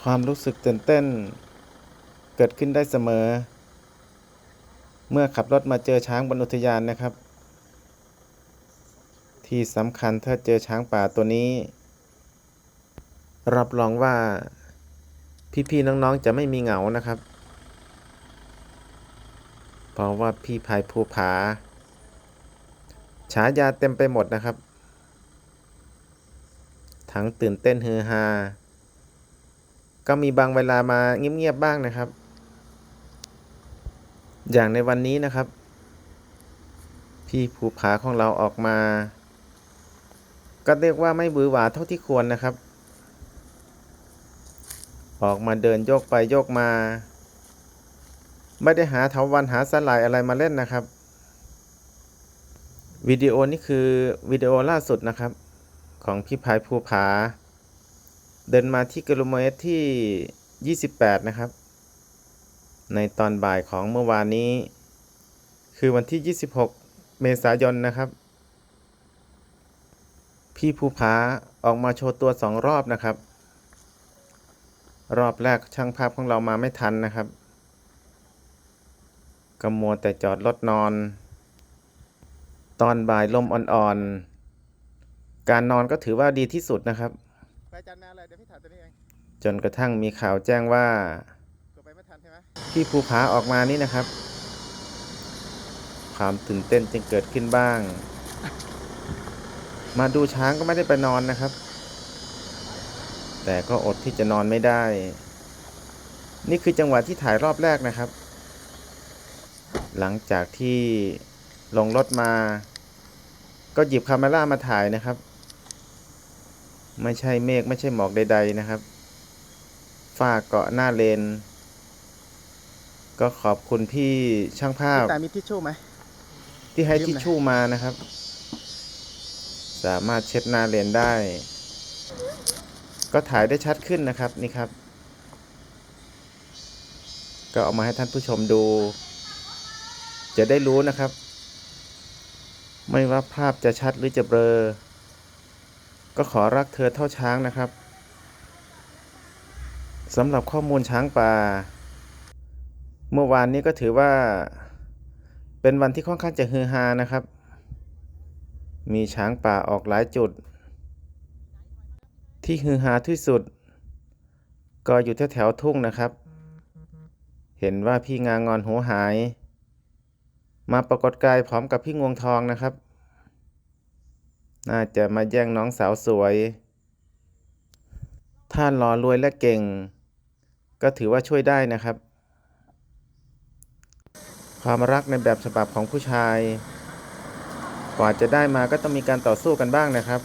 ความรู้สึกตื่นเต้น เกิดขึ้นได้เสมอ เมื่อขับรถมาเจอช้างบนอุทยานนะครับ ที่สำคัญถ้าเจอช้างป่าตัวนี้ รับรองว่า พี่ๆน้องๆจะไม่มีเหงานะครับ เพราะว่าพี่พายภูผา ฉายาเต็มไปหมดนะครับ ทั้งตื่นเต้นฮือฮา ก็มีบางเวลามาเงียบๆบ้างนะครับ อย่างในวันนี้นะครับ พี่ภูผาของเราออกมา ก็เรียกว่าไม่บือหวาเท่าที่ควรนะครับ ออกมาเดินโยกไปโยกมา ไม่ได้หาเถาวันหาสลายอะไรมาเล่นนะครับวิดีโอนี้คือวิดีโอล่าสุดนะครับ ของพี่พายภูผา เดินมาที่กิโลเมตรที่ 28 นะครับ ในตอนบ่ายของเมื่อวานนี้ คือวันที่ 26 เมษายนนะครับ พี่ภูผาออกมาโชว์ตัวสองรอบนะครับ รอบแรกช่างภาพของเรามาไม่ทันนะครับก็มัวแต่จอดรถนอน ตอนบ่ายลมอ่อนๆ การนอนก็ถือว่าดีที่สุดนะครับ จันแมนเลยเดี๋ยวพี่ถ่ายตัวนี้เองจนกระทั่งมีข่าวแจ้งว่ากดไปไม่ทันใช่ไหมพี่ภูผาออกมานี่นะครับ ความตื่นเต้นจึงเกิดขึ้นบ้าง มาดูช้างก็ไม่ได้ไปนอนนะครับ แต่ก็อดที่จะนอนไม่ได้ นี่คือจังหวะที่ถ่ายรอบแรกนะครับ หลังจากที่ลงรถมา ก็หยิบคาเมล่ามาถ่ายนะครับ ไม่ใช่เมฆไม่ใช่หมอกใด ๆ นะครับ ฝ้าเกาะหน้าเลน ก็ขอบคุณพี่ช่างภาพแต่มีทิชชู่ไหม ที่ให้ยืมหน่อย ทิชชู่มานะครับ สามารถเช็ดหน้าเลนได้ ก็ถ่ายได้ชัดขึ้นนะครับนี่ครับ ก็เอามาให้ท่านผู้ชมดู จะได้รู้นะครับ ไม่ว่าภาพจะชัดหรือจะเบลอ ก็ขอรักเธอเท่าช้างนะครับสำหรับข้อมูลช้างป่า เมื่อวานนี้ก็ถือว่า เป็นวันที่ค่อนข้างจะฮือฮานะครับ มีช้างป่าออกหลายจุด ที่ฮือฮาที่สุด ก็อยู่แถวแถวๆทุ่งนะครับ เห็นว่าพี่งางอนหูหาย มาปรากฏกายพร้อมกับพี่งวงทองนะครับ น่าจะมาแย่งน้องสาวสวย ถ้าหล่อรวยและเก่ง ก็ถือว่าช่วยได้นะครับ ความรักในแบบฉบับของผู้ชาย กว่าจะได้มาก็ต้องมีการต่อสู้กันบ้างนะครับ